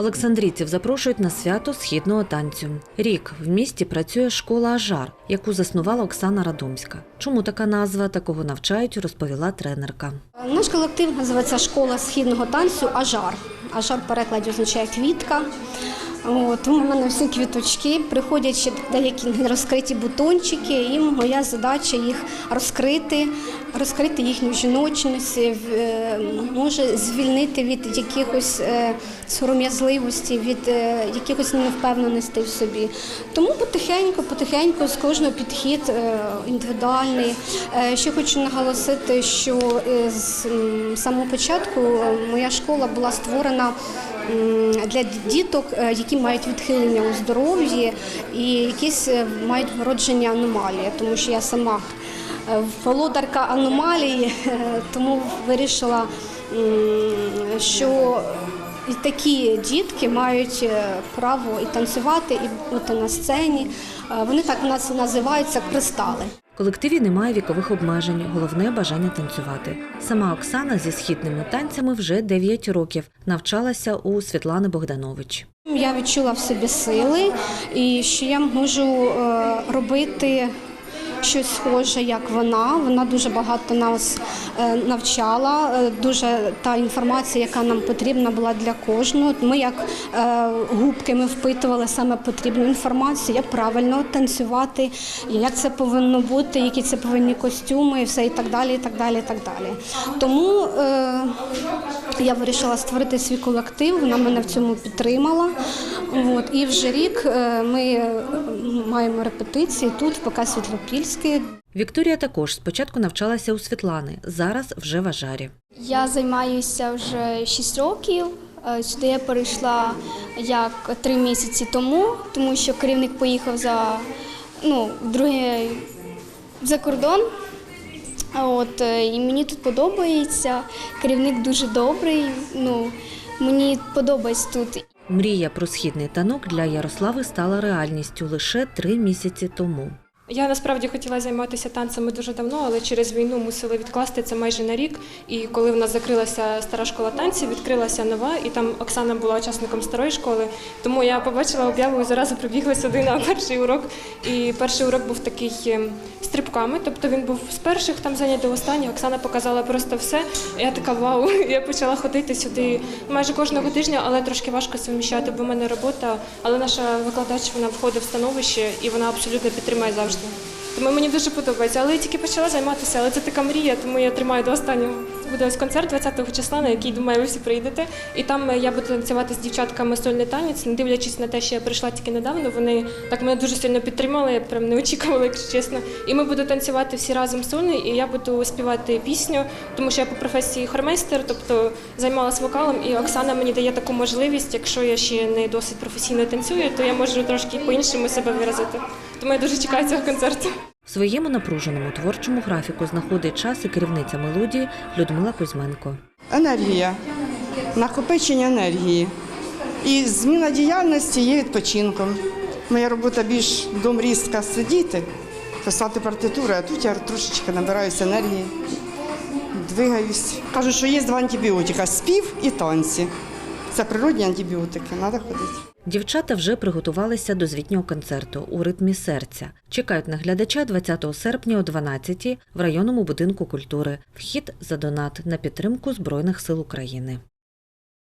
Олександрійців запрошують на свято східного танцю. Рік в місті працює школа Ажар, яку заснувала Оксана Радомська. Чому така назва такого навчають, розповіла тренерка. Наш колектив називається Школа східного танцю Ажар. Ажар в перекладі означає квітка. От, в мене всі квіточки, приходять ще деякі розкриті бутончики, і моя задача їх розкрити, розкрити їхню жіночність, е, може звільнити від якихось е, сором'язливості, від е, якихось невпевненостей в собі. Тому потихеньку, потихеньку з кожного підхід індивідуальний. Ще хочу наголосити, що з самого початку моя школа була створена для діток, е, які мають відхилення у здоров'ї і якісь е, мають вродження аномалії, тому що я сама е, володарка аномалії, тому вирішила, що і такі дітки мають право і танцювати, і бути на сцені. Вони так у нас називаються кристали. Колективі немає вікових обмежень, головне бажання танцювати. Сама Оксана зі східними танцями вже 9 років навчалася у Світлани Богданович. Я відчула в собі сили і що я можу е, робити щось схоже, як вона. Вона дуже багато нас е, навчала. е, Дуже та інформація, яка нам потрібна була для кожного. Ми як е, губки ми впитували саме потрібну інформацію, як правильно танцювати, як це повинно бути, які це повинні костюми, і все і так далі. І так далі, і так далі. Тому я вирішила створити свій колектив. Вона мене в цьому підтримала. От і вже рік е, ми маємо репетиції тут, в ПК Світлопільський. Вікторія також спочатку навчалася у Світлани, зараз вже в Ажарі. Я займаюся вже 6 років. Е, Сюди я перейшла як три місяці тому, тому що керівник поїхав за ну, в друге за кордон. От, е, і мені тут подобається. Керівник дуже добрий. Ну, мені подобається тут. Мрія про східний танок для Ярослави стала реальністю лише три місяці тому. Я насправді хотіла займатися танцями дуже давно, але через війну мусили відкласти це майже на рік. І коли в нас закрилася стара школа танців, відкрилася нова, і там Оксана була учасником старої школи. Тому я побачила об'яву і зразу прибігла сюди на перший урок. І перший урок був такий ем, стрибками, тобто він був з перших там занять до останніх. Оксана показала просто все. Я така вау. Я почала ходити сюди майже кожного тижня, але трошки важко совміщати, бо в мене робота. Але наша викладач вона входить в становище і вона абсолютно підтримує завжди. Тому мені дуже подобається. Але я тільки почала займатися, але це така мрія, тому я тримаю до останнього. Буде ось концерт 20-го числа, на який думаю, ви всі прийдете. І там е, я буду танцювати з дівчатками сольний танець, не дивлячись на те, що я прийшла тільки недавно. Вони так мене дуже сильно підтримали, я прям не очікувала, якщо чесно. І ми будемо танцювати всі разом сольний, і я буду співати пісню, тому що я по професії хормейстер, тобто займалася вокалом, і Оксана мені дає таку можливість, якщо я ще не досить професійно танцюю, то я можу трошки по-іншому себе виразити. Тому я дуже чекаю цього концерту. В своєму напруженому творчому графіку знаходить час і керівниця мелодії Людмила Кузьменко. Енергія, накопичення енергії. І зміна діяльності є відпочинком. Моя робота більш домрістка сидіти, писати партитури, а тут я трошечки набираюся енергії, двигаюсь. Кажуть, що є два антибіотика спів і танці. Це природні антибіотики, треба ходити. Дівчата вже приготувалися до звітнього концерту у ритмі серця. Чекають на глядача 20 серпня о 12 в районному будинку культури. Вхід за донат на підтримку Збройних сил України.